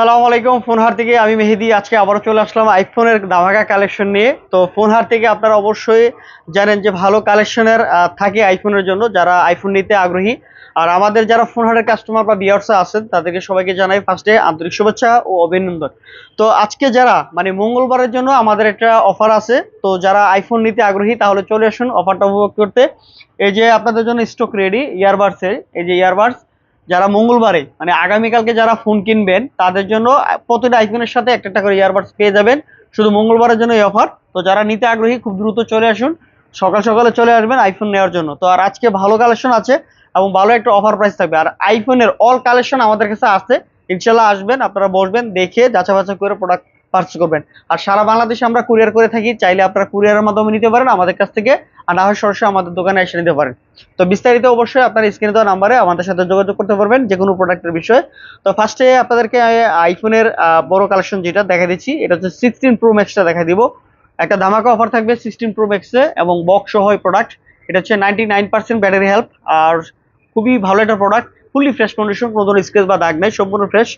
সালামু আলাইকুম ফোন ফোনহার থেকে আমি মেহেদি। আজকে আবারও চলে আসলাম আইফোনের ধামাকা কালেকশন নিয়ে। তো ফোনহার থেকে আপনারা অবশ্যই জানেন যে ভালো কালেকশনের থাকে আইফোনের জন্য যারা আইফোন নিতে আগ্রহী। আর আমাদের যারা ফোনহারের কাস্টমার বা বিয়ার্সা আছেন, তাদেরকে সবাইকে জানাই ফার্স্টে আন্তরিক শুভেচ্ছা ও অভিনন্দন। তো আজকে যারা মানে মঙ্গলবারের জন্য আমাদের একটা অফার আছে, তো যারা আইফোন নিতে আগ্রহী, তাহলে চলে আসুন অফারটা উপভোগ করতে। এই যে আপনাদের জন্য স্টক রেডি ইয়ারবাডসের এই যে ইয়ারবাডস যারা মঙ্গলবারে মানে আগামীকালকে যারা ফোন কিনবেন, তাদের জন্য প্রতিটা আইফোনের সাথে একটা একটা করে ইয়ারবাডস পেয়ে যাবেন। শুধু মঙ্গলবারের জন্য এই অফার তো যারা নিতে আগ্রহী, খুব দ্রুত চলে আসুন। সকাল সকালে চলে আসবেন আইফোন নেওয়ার জন্য। তো আর আজকে ভালো কালেকশন আছে এবং ভালো একটা অফার প্রাইস থাকবে। আর আইফোনের অল কালেকশন আমাদের কাছে আছে। ইনশাল্লাহ আসবেন, আপনারা বসবেন, দেখে যাচা বাছা করে প্রোডাক্ট পারচেস করবেন। আর সারা বাংলাদেশে আমরা কুরিয়ার করে থাকি, চাইলে আপনারা কুরিয়ারের মাধ্যমে নিতে পারেন, আমাদের কাছ থেকে, আর না হয় সরাসরি আমাদের দোকানে এসে নিতে পারেন। তো বিস্তারিত অবশ্যই আপনার স্ক্রিনে দেওয়া নাম্বারে আমাদের সাথে যোগাযোগ করতে পারবেন, যে কোনো প্রোডাক্টের বিষয়ে। তো ফার্স্টে আপনাদেরকে আইফোনের বড় কালেকশন যেটা দেখা দিচ্ছি, এটা হচ্ছে সিক্সটিন প্রো ম্যাক্সটা দেখা দিব। একটা ধামাকা অফার থাকবে সিক্সটিন প্রো ম্যাক্সে এবং বক্স সহ প্রোডাক্ট এটা হচ্ছে ninety nine percent battery health আর খুবই ভালো একটা প্রোডাক্ট ফুললি ফ্রেশ কন্ডিশন কোনো ধরনের স্ক্রেচ বা দাগ নেই, সম্পূর্ণ ফ্রেশ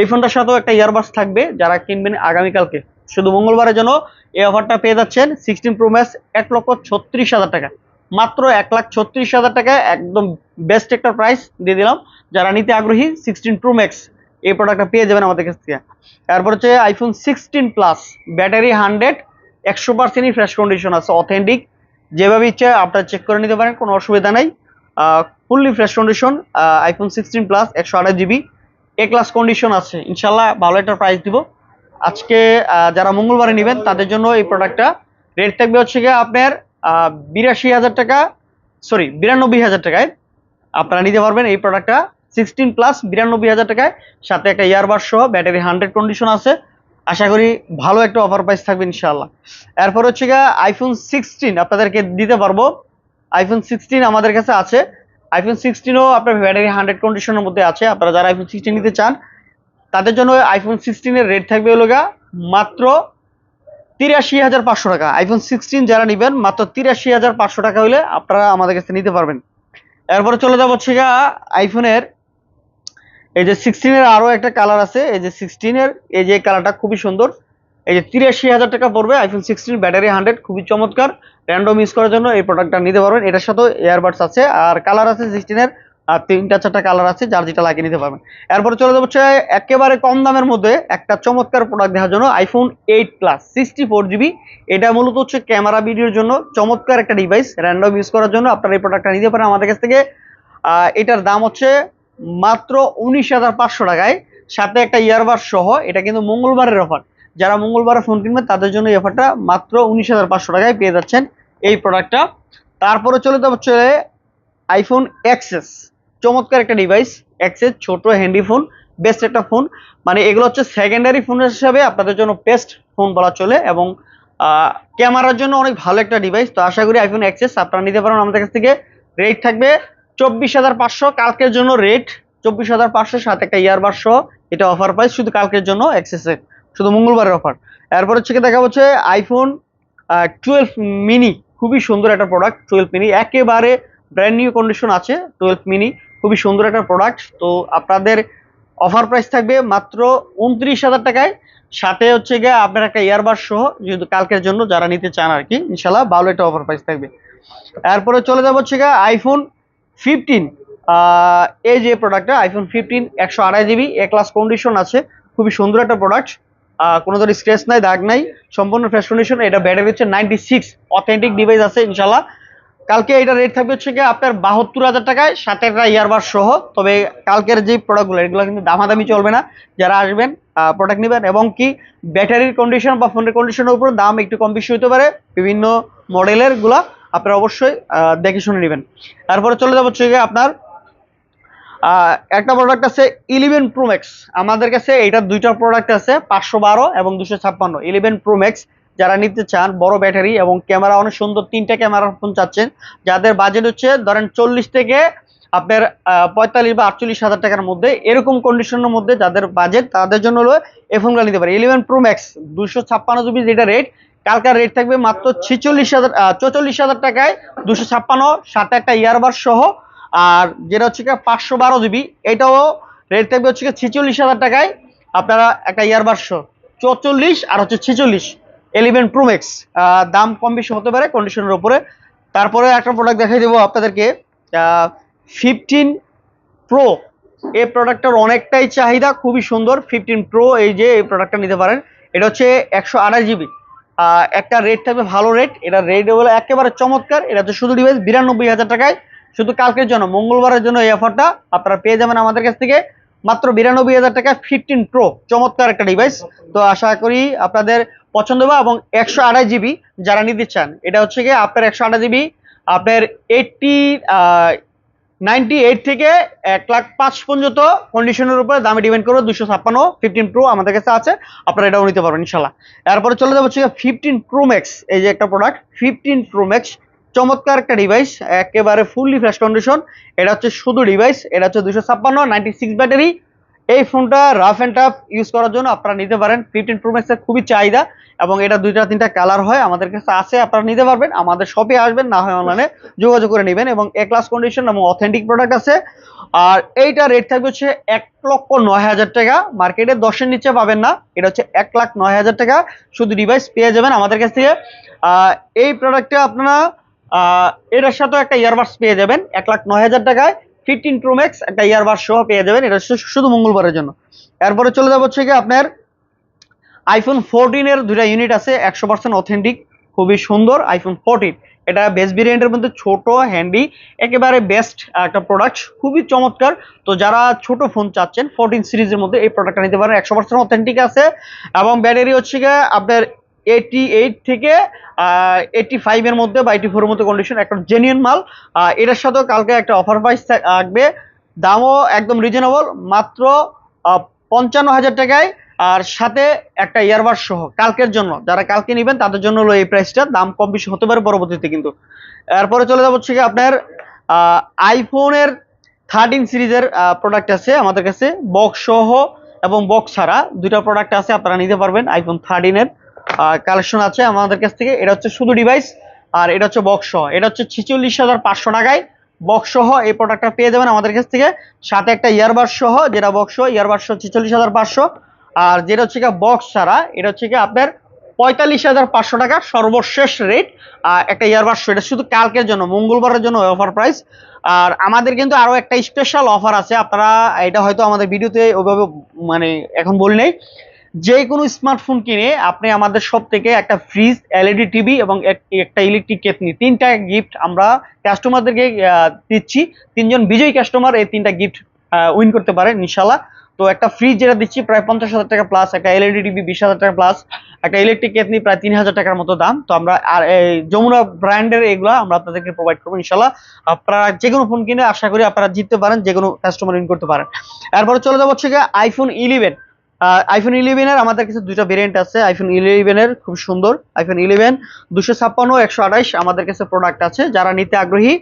এই ফোনটার সাথেও একটা ইয়ারবাস থাকবে, যারা কিনবেন আগামীকালকে। শুধু মঙ্গলবারের জন্য এই অফারটা পেয়ে যাচ্ছেন সিক্সটিন প্রো ম্যাক্স এক লক্ষ ছত্রিশ হাজার টাকা। মাত্র এক লাখ ছত্রিশ হাজার টাকা, একদম বেস্ট একটা প্রাইস দিয়ে দিলাম। যারা নিতে আগ্রহী সিক্সটিন প্রো ম্যাক্স এই প্রোডাক্টটা পেয়ে যাবেন আমাদের কাছ থেকে। তারপর হচ্ছে iPhone sixteen plus battery hundred একশো পার্সেন্টই ফ্রেশ কন্ডিশন আছে অথেন্টিক যেভাবে ইচ্ছে, আপনারা চেক করে নিতে পারেন, কোনো অসুবিধা নেই। Fully fresh condition iPhone sixteen plus একশো আঠাশ জিবি এ ক্লাস কন্ডিশন আছে। ইনশাল্লাহ ভালো একটা প্রাইস দিব। আজকে যারা মঙ্গলবারে নেবেন, তাদের জন্য এই প্রোডাক্টটা রেট থাকবে হচ্ছে গিয়ে আপনার বিরাশি হাজার টাকা সরি বিরানব্বই হাজার টাকায়। আপনারা নিতে পারবেন এই প্রোডাক্টটা সিক্সটিন প্লাস বিরানব্বই হাজার টাকায়। সাথে একটা ইয়ারবার সহ ব্যাটারি হান্ড্রেড কন্ডিশন আছে। আশা করি ভালো একটা অফার প্রাইস থাকবে ইনশাল্লাহ এরপর হচ্ছে গিয়ে আইফোন সিক্সটিন আপনাদেরকে দিতে পারব। আইফোন সিক্সটিন আমাদের কাছে আছে। আইফোন সিক্সটিনও আপনার ব্যাটারি হান্ড্রেড কন্ডিশনের মধ্যে আছে। আপনারা যারা আইফোন সিক্সটিন নিতে চান, তাদের জন্য আইফোন সিক্সটিনের রেট থাকবে হলো গা মাত্র তিরাশি হাজার পাঁচশো টাকা। আইফোন সিক্সটিন যারা নেবেন, মাত্র তিরাশি হাজার পাঁচশো টাকা হলে আপনারা আমাদের কাছে নিতে পারবেন। এরপরে চলে যাব হচ্ছে আইফোনের এই যে সিক্সটিনের আরও একটা কালার আছে। এই যে সিক্সটিনের এই যে কালারটা খুবই সুন্দর। এই যে তিরাশি হাজার টাকা পড়বে আইফোন সিক্সটিন ব্যাটারি হান্ড্রেড খুবই চমৎকার। র্যান্ডম ইউজ করার জন্য এই প্রোডাক্টটা নিতে পারবেন। এটার সাথেও এয়ারবাডস আছে, আর কালার আছে সিক্সটিনের আর তিনটা চারটা কালার আছে, যার যেটা লাগিয়ে নিতে পারবেন। এরপরে চলে যাব হচ্ছে একেবারে কম দামের মধ্যে একটা চমৎকার প্রোডাক্ট দেওয়ার জন্য iPhone eight plus sixty four GB এটা মূলত হচ্ছে ক্যামেরা ভিডিওর জন্য চমৎকার একটা ডিভাইস র্যান্ডম ইউজ করার জন্য আপনারা এই প্রোডাক্টটা নিতে পারেন আমাদের কাছ থেকে। এটার দাম হচ্ছে মাত্র উনিশ হাজার পাঁচশো টাকায়। সাথে একটা ইয়ারবার সহ, এটা কিন্তু মঙ্গলবারের অফার যারা মঙ্গলবারে ফোন কিনবেন, তাদের জন্য এই অফারটা মাত্র উনিশ হাজার পাঁচশো টাকায় পেয়ে যাচ্ছেন এই প্রোডাক্টটা তারপরে চলে তো হচ্ছে আইফোন এক্সেস চমৎকার একটা ডিভাইস এক্সেস ছোট হ্যান্ডি ফোন বেস্ট একটা ফোন মানে এগুলো হচ্ছে সেকেন্ডারি ফোন হিসাবে আপনাদের জন্য বেস্ট ফোন বলা চলে এবং ক্যামেরার জন্য অনেক ভালো একটা ডিভাইস তো আশা করি আইফোন এক্সেস আপনারা নিতে পারেন। আমাদের কাছ থেকে রেট থাকবে চব্বিশ হাজার পাঁচশো। কালকের জন্য রেট চব্বিশ হাজার পাঁচশো সাথে একটা ইয়ারবার সহ এটা অফার প্রাইস শুধু কালকের জন্য এক্সেসের শুধু মঙ্গলবারের অফার এরপর হচ্ছে দেখা হচ্ছে আইফোন টুয়েলভ মিনি খুবই সুন্দর একটা প্রোডাক্ট টুয়েলভ মিনি একেবারে ব্র্যান্ড নিউ কন্ডিশন আছে টুয়েলভ মিনি খুবই সুন্দর একটা প্রোডাক্ট তো আপনাদের অফার প্রাইস থাকবে মাত্র উনত্রিশ হাজার টাকায়। সাথে হচ্ছে গিয়ে আপনার একটা ইয়ারবার সহ, যেহেতু কালকের জন্য যারা নিতে চান আর কি ইনশাল্লাহ ভালো একটা অফার প্রাইস থাকবে। এরপরে চলে যাব হচ্ছে গিয়ে আইফোন ফিফটিন এই যে প্রোডাক্টটা আইফোন ফিফটিন একশো আড়াই জিবি এ ক্লাস কন্ডিশন আছে, খুবই সুন্দর একটা প্রোডাক্ট কোনো ধরনের স্ক্রেচ নাই, দাগ নাই, সম্পূর্ণ ফ্রেশ কন্ডিশন এটা ব্যাটারি হচ্ছে নাইনটি সিক্স অথেন্টিক ডিভাইস আছে ইনশাল্লাহ কালকে এটা রেট থাকবে হচ্ছে গিয়ে আপনার বাহাত্তর হাজার টাকায় একটা ইয়ারবার সহ। তবে কালকের যে প্রোডাক্টগুলো এগুলো কিন্তু দামাদামি চলবে না। যারা আসবেন প্রোডাক্ট নেবেন এবং কি ব্যাটারির কন্ডিশন বা ফোনের কন্ডিশনের উপর দাম একটু কম বেশি হতে পারে। বিভিন্ন মডেলেরগুলা আপনারা অবশ্যই দেখে শুনে নেবেন। তারপরে চলে যাব হচ্ছে গিয়ে আপনার একটা প্রোডাক্ট আছে ইলেভেন প্রো ম্যাক্স আমাদের কাছে এটা দুইটা প্রোডাক্ট আছে, পাঁচশো বারো এবং দুশো ছাপ্পান্ন। ইলেভেন প্রো ম্যাক্স যারা নিতে চান, বড় ব্যাটারি এবং ক্যামেরা অনেক সুন্দর, তিনটা ক্যামেরা ফোন চাচ্ছেন। যাদের বাজেট হচ্ছে, ধরেন চল্লিশ থেকে আপনার পঁয়তাল্লিশ বা আটচল্লিশ হাজার টাকার মধ্যে, এরকম কন্ডিশনের মধ্যে যাদের বাজেট তাদের জন্য হলো এই ফোনগুলো নিতে পারে। ইলেভেন প্রো ম্যাক্স দুশো ছাপ্পান্ন জিবি যেটা রেট কালকার রেট থাকবে মাত্র ছিচল্লিশ হাজার চৌচল্লিশ হাজার টাকায় দুশো ছাপ্পান্ন, সাথে একটা ইয়ারবার সহ আর যেটা হচ্ছে পাঁচশো বারো জিবি এটাও রেট থাকবে হচ্ছে ছিচল্লিশ হাজার টাকায়। আপনারা একটা ইয়ারবাস সহ চৌচল্লিশ আর হচ্ছে ছেচল্লিশ এলিভেন প্রোম্যাক্স দাম কম বেশি হতে পারে কন্ডিশনের উপরে। তারপরে একটা প্রোডাক্ট দেখাই দেবো আপনাদেরকে ফিফটিন প্রো এই প্রোডাক্টটার অনেকটাই চাহিদা, খুবই সুন্দর। ফিফটিন প্রো এই যে এই প্রোডাক্টটা নিতে পারেন, এটা হচ্ছে একশো আঠাশ জিবি একটা রেট থাকবে ভালো রেট এটা রেট হলো একেবারে চমৎকার, এটা হচ্ছে শুধু ডিভাইস বিরানব্বই হাজার টাকায়। শুধু কালকের জন্য, মঙ্গলবারের জন্য এই অফারটা আপনারা পেয়ে যাবেন আমাদের কাছ থেকে। মাত্র বিরানব্বই হাজার টাকা ফিফটিন প্রো চমৎকার একটা ডিভাইস তো আশা করি আপনাদের পছন্দ হবে এবং একশো আড়াই জিবি যারা নিতে চান, এটা হচ্ছে গিয়ে আপনার একশো আড়াই জিবি আপনার এইটটি নাইনটি এইট থেকে এক লাখ পাঁচ পর্যন্ত কন্ডিশনের উপরে দামে ডিপেন্ড করবে দুশো ছাপ্পান্ন ফিফটিন প্রো আমাদের কাছে আছে, আপনারা এটাও নিতে পারবেন ইনশাল্লাহ এরপরে চলে যাব হচ্ছে ফিফটিন প্রো ম্যাক্স এই যে একটা প্রোডাক্ট ফিফটিন প্রো ম্যাক্স চমৎকার একটা ডিভাইস একেবারে ফুললি ফ্রেশ কন্ডিশন এটা হচ্ছে শুধু ডিভাইস এটা হচ্ছে দুশো ছাপ্পান্ন নাইনটি সিক্স ব্যাটারি এই ফোনটা রাফ অ্যান্ড টাফ ইউজ করার জন্য আপনারা নিতে পারেন। ফিফটিন প্রো ম্যাক্সের খুবই চাহিদা এবং এটা দুইটা তিনটা কালার হয়। আমাদের কাছে আছে, আপনারা নিতে পারবেন। আমাদের শপে আসবেন, না হয় অনলাইনে যোগাযোগ করে নেবেন এবং এ ক্লাস কন্ডিশন এবং অথেন্টিক প্রোডাক্ট আছে। আর এইটা রেট থাকবে হচ্ছে এক লক্ষ নয় হাজার টাকা। মার্কেটে দশের নিচে পাবেন না। এটা হচ্ছে এক লাখ নয় হাজার টাকা। শুধু ডিভাইস পেয়ে যাবেন আমাদের কাছ থেকে। এই প্রোডাক্টটা আপনারা এটার সাথেও একটা ইয়ারবাস পেয়ে যাবেন, এক লাখ নয় হাজার টাকায়। ফিফটিন ম্যাক্স একটা ইয়ারবাস সহ পেয়ে যাবেন, এটা শুধু মঙ্গলবারের জন্য। এরপরে চলে যাব হচ্ছে কি আপনার আইফোন ফোরটিন এর দুইটা ইউনিট আছে, একশো পার্সেন্ট অথেন্টিক খুবই সুন্দর আইফোন ফোরটিন এটা বেস্ট ভেরিয়েন্টের মধ্যে ছোট হ্যান্ডি একেবারে বেস্ট একটা প্রোডাক্ট খুবই চমৎকার। তো যারা ছোট ফোন চাচ্ছেন ফোরটিন সিরিজের মধ্যে এই প্রোডাক্টটা নিতে পারেন, একশো পার্সেন্ট অথেন্টিক আছে। এবং ব্যাটারি হচ্ছে গিয়ে আপনার এইটি এইট থেকে এইটি ফাইভের মধ্যে বা এইটি ফোরের মধ্যে কন্ডিশন একটা জেনুইন মাল। এটার সাথেও কালকে একটা অফার প্রাইস থাকবে। দামও একদম রিজনেবল মাত্র পঞ্চান্ন হাজার টাকায়, আর সাথে একটা ইয়ারবাড সহ, কালকের জন্য। যারা কালকে নেবেন, তাদের জন্য হলো এই প্রাইসটা দাম কম বেশি হতে পারে পরবর্তীতে কিন্তু। এরপরে চলে যাব হচ্ছে আপনার আইফোনের থার্টিন সিরিজের প্রোডাক্ট আছে আমাদের কাছে। বক্স সহ এবং বক্স ছাড়া। দুইটা প্রোডাক্ট আছে, আপনারা নিতে পারবেন আইফোন থার্টিনের কালেকশন আছে আমাদের কাছ থেকে। এটা হচ্ছে শুধু ডিভাইস আর এটা হচ্ছে বক্স এটা হচ্ছে ছিচল্লিশ হাজার পাঁচশো টাকায় বক্স সহ এই প্রোডাক্টটা পেয়ে যাবেন আমাদের কাছ থেকে। সাথে একটা ইয়ারবাড সহ, যেটা বক্স সহ ইয়ারবাড সহ ছিচল্লিশ হাজার পাঁচশো। আর যেটা হচ্ছে গিয়ে বক্স ছাড়া, এটা হচ্ছে গিয়ে আপনার পঁয়তাল্লিশ হাজার পাঁচশো টাকা সর্বশেষ রেট আর একটা ইয়ারবাড সহ। এটা শুধু কালকের জন্য, মঙ্গলবারের জন্য অফার প্রাইস আর আমাদের কিন্তু আরও একটা স্পেশাল অফার আছে। আপনারা এটা হয়তো আমাদের ভিডিওতে ওইভাবে মানে এখন বলি নাই। যে কোনো স্মার্টফোন কিনে আপনি আমাদের সব থেকে একটা ফ্রিজ এলইডি টিভি এবং এক- একটা ইলেকট্রিক কেতনি তিনটা গিফট আমরা কাস্টমারদেরকে দিচ্ছি। তিনজন বিজয়ী কাস্টমার এই তিনটা গিফট উইন করতে পারে ইনশাল্লাহ তো একটা ফ্রিজ যেটা দিচ্ছি, প্রায় পঞ্চাশ হাজার টাকা প্লাস একটা এলইডি টিভি বিশ হাজার টাকা প্লাস একটা ইলেকট্রিক কেতনি প্রায় তিন হাজার টাকার মতো দাম। তো আমরা, আর এই যমুনা ব্র্যান্ডের এগুলো আমরা আপনাদেরকে প্রোভাইড করব ইনশাল্লাহ আপনারা যে কোনো ফোন কিনে, আশা করি আপনারা জিততে পারেন যে কোনো কাস্টমার উইন করতে পারেন। এরপরে চলে যাব হচ্ছে আইফোন ইলেভেন আইফোন ইলেভেনের আমাদের কাছে দুইটা ভেরিয়েন্ট আছে। আইফোন ইলেভেনের খুব সুন্দর। আইফোন ইলেভেন দুশো ছাপ্পান্ন, একশো আঠাইশ আমাদের কাছে প্রোডাক্ট আছে। যারা নিতে আগ্রহী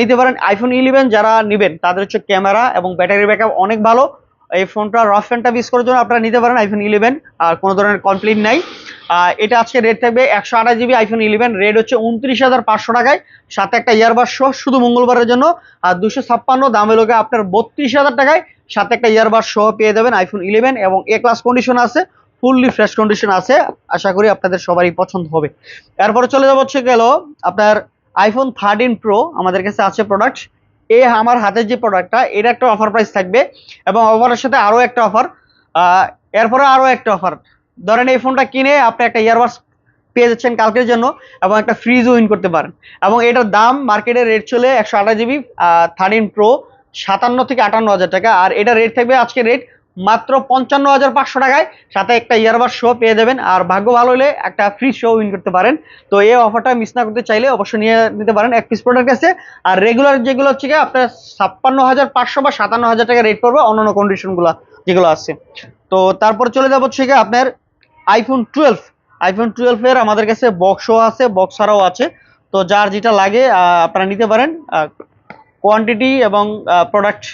নিতে পারেন আইফোন ইলেভেন যারা নেবেন, তাদের হচ্ছে ক্যামেরা এবং ব্যাটারি ব্যাকআপ অনেক ভালো। এই ফোনটা রফ অ্যান্ড টাফ ইউজ করার জন্য আপনারা নিতে পারেন আইফোন ইলেভেন আর কোনো ধরনের কমপ্লেন নাই। এটা আজকে রেট থাকবে একশো আঠাশ জিবি আইফোন ইলেভেন রেট হচ্ছে উনত্রিশ হাজার পাঁচশো টাকায়। সাথে একটা ইয়ারবাস শুধু মঙ্গলবারের জন্য। আর দুশো ছাপ্পান্ন, দাম লোকে আপনার বত্রিশ হাজার টাকায়। সাথে একটা ইয়ারবাস সহ পেয়ে যাবেন আইফোন ইলেভেন এবং এ ক্লাস কন্ডিশন আছে ফুললি ফ্রেশ কন্ডিশন আছে, আশা করি আপনাদের সবারই পছন্দ হবে। এরপরে চলে যাব হচ্ছে গেল আপনার আইফোন থার্টিন প্রো আমাদের কাছে আছে প্রোডাক্ট এ আমার হাতের যে প্রোডাক্টটা এটা একটা অফার প্রাইস থাকবে এবং অফারের সাথে আরও একটা অফার এরপরে আরও একটা অফার ধরেন এই ফোনটা কিনে আপনি একটা ইয়ারবাস পেয়ে যাচ্ছেন কালকের জন্য এবং একটা ফ্রিজও উইন করতে পারেন। এবং এটার দাম মার্কেটে রেট চলে একশো আঠাশ জিবি থার্টিন প্রো সাতান্ন থেকে আটান্ন হাজার টাকা। আর এটা রেট থাকবে আজকে রেট মাত্র পঞ্চান্ন হাজার পাঁচশো টাকায়। সাথে একটা ইয়ারবার শো পেয়ে যাবেন। আর ভাগ্য ভালো হলে একটা ফ্রি শো উইন করতে পারেন। তো এই অফারটা মিস না করতে চাইলে অবশ্যই নিয়ে নিতে পারেন এক পিস প্রোডাক্ট আছে। আর রেগুলার যেগুলো হচ্ছে গিয়ে আপনার ছাপ্পান্ন হাজার পাঁচশো বা সাতান্ন হাজার টাকা রেট পড়বে অন্যান্য কন্ডিশনগুলো যেগুলো আছে। তো তারপর চলে যাব হচ্ছে আপনার আইফোন টুয়েলভ আইফোন টুয়েলভ এর আমাদের কাছে বক্সও আছে বক্স ছাড়াও আছে। তো যার যেটা লাগে আপনারা নিতে পারেন। কোয়ান্টিটি এবং প্রোডাক্ট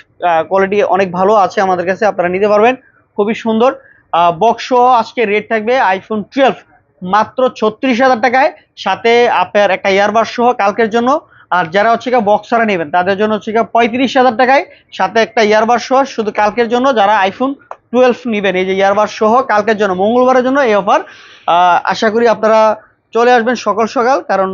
কোয়ালিটি অনেক ভালো আছে আমাদের কাছে, আপনারা নিতে পারবেন। খুবই সুন্দর। বক্সও আজকে রেট থাকবে আইফোন টুয়েলভ মাত্র ছত্রিশ হাজার টাকায়। সাথে আপনার একটা ইয়ারবাস সহ কালকের জন্য। আর যারা হচ্ছে গিয়ে বক্সারা নেবেন, তাদের জন্য হচ্ছে গিয়ে পঁয়ত্রিশ হাজার টাকায়। সাথে একটা ইয়ারবার সহ শুধু কালকের জন্য যারা আইফোন টুয়েলভ নেবেন, এই যে ইয়ারবার সহ কালকের জন্য, মঙ্গলবারের জন্য এই অফার আশা করি আপনারা চলে আসবেন সকাল সকাল, কারণ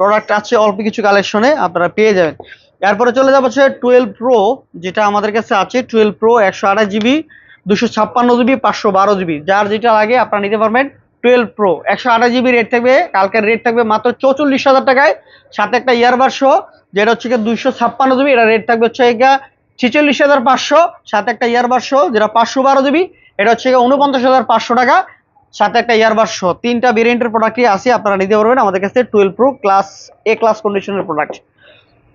প্রোডাক্ট আছে অল্প কিছু কালেকশনে আপনারা পেয়ে যাবেন। এরপরে চলে যাব হচ্ছে টুয়েলভ প্রো যেটা আমাদের কাছে আছে টুয়েলভ প্রো একশো আঠাশ জিবি দুশো ছাপ্পান্ন জিবি পাঁচশো বারো জিবি যার যেটা লাগে আপনারা নিতে পারবেন টুয়েলভ প্রো একশো আঠাশ জিবি রেট থাকবে, কালকের রেট থাকবে মাত্র চৌচল্লিশ হাজার টাকায়। সাথে একটা ইয়ারবার সহ যেটা হচ্ছে দুইশো ছাপ্পান্ন জিবি এটা রেট থাকবে হচ্ছে গিয়ে ছেচল্লিশ হাজার পাঁচশো। সাথে একটা ইয়ারবার সহ যেটা পাঁচশো বারো জিবি এটা হচ্ছে উনপঞ্চাশ হাজার পাঁচশো টাকা। সাথে একটা ইয়ারবার সহ তিনটা ভেরিয়েন্টের প্রোডাক্টই আছে, আপনারা নিতে পারবেন আমাদের কাছে twelve pro class A class কন্ডিশনের প্রোডাক্ট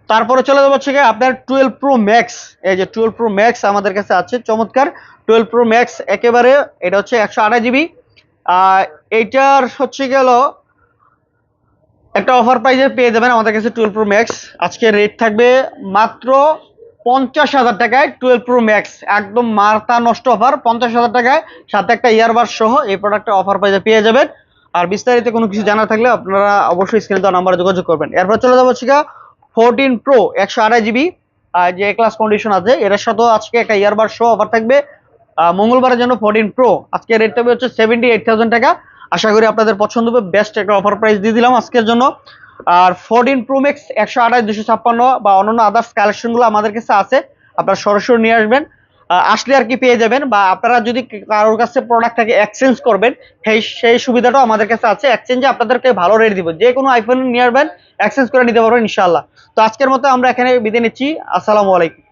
তারপরে চলে যাব হচ্ছে আপনার টুয়েলভ প্রো ম্যাক্স এই যে টুয়েলভ প্রো ম্যাক্স আমাদের কাছে আছে, চমৎকার। টুয়েলভ প্রো ম্যাক্স একেবারে, এটা হচ্ছে একশো আঠাশ জিবি এইটার হচ্ছে গেল একটা অফার প্রাইজে পেয়ে যাবেন আমাদের কাছে টুয়েলভ প্রো ম্যাক্স আজকে রেট থাকবে মাত্র পঞ্চাশ হাজার টাকায় টুয়েলভ প্রো ম্যাক্স একদম মার্তা নষ্ট অফার পঞ্চাশ হাজার টাকায়। সাথে একটা ইয়ারবার সহ এই প্রোডাক্টের অফার প্রাইজে পেয়ে যাবেন। আর বিস্তারিত কোনো কিছু জানা থাকলে আপনারা অবশ্যই স্ক্রিনে দেওয়া নাম্বারে যোগাযোগ করবেন। এরপর চলে যাব হচ্ছে ফোরটিন প্রো একশো আড়াই জিবি যে ক্লাস কন্ডিশন আছে, এর সাথেও আজকে একটা ইয়ারবার শো অফার থাকবে। মঙ্গলবারের জন্য ফোরটিন প্রো আজকে রেটটা থাকবে হচ্ছে সেভেন্টি এইট থাউজেন্ড টাকা। আশা করি আপনাদের পছন্দ হবে বেস্ট একটা অফার প্রাইস দিয়ে দিলাম আজকের জন্য। আর ফোরটিন প্রো ম্যাক্স একশো আঠাশ দুশো ছাপ্পান্ন বা অন্যান্য আদার্স কালেকশনগুলো আমাদের কাছে আছে, আপনারা সরাসরি নিয়ে আসবেন। আসলে আর কি পেয়ে যাবেন বা আপনারা যদি কারোর কাছে প্রোডাক্টটাকে এক্সচেঞ্জ করবেন, সেই সেই সুবিধাটাও আমাদের কাছে আছে। এক্সচেঞ্জে আপনাদেরকে ভালো রেট দিব। যে কোনো আইফোন নিয়ে আসবেন এক্সচেঞ্জ করে নিতে পারবেন ইনশাল্লাহ তো আজকের মতো আমরা এখানে বিদায় নিচ্ছি। আসসালামু আলাইকুম।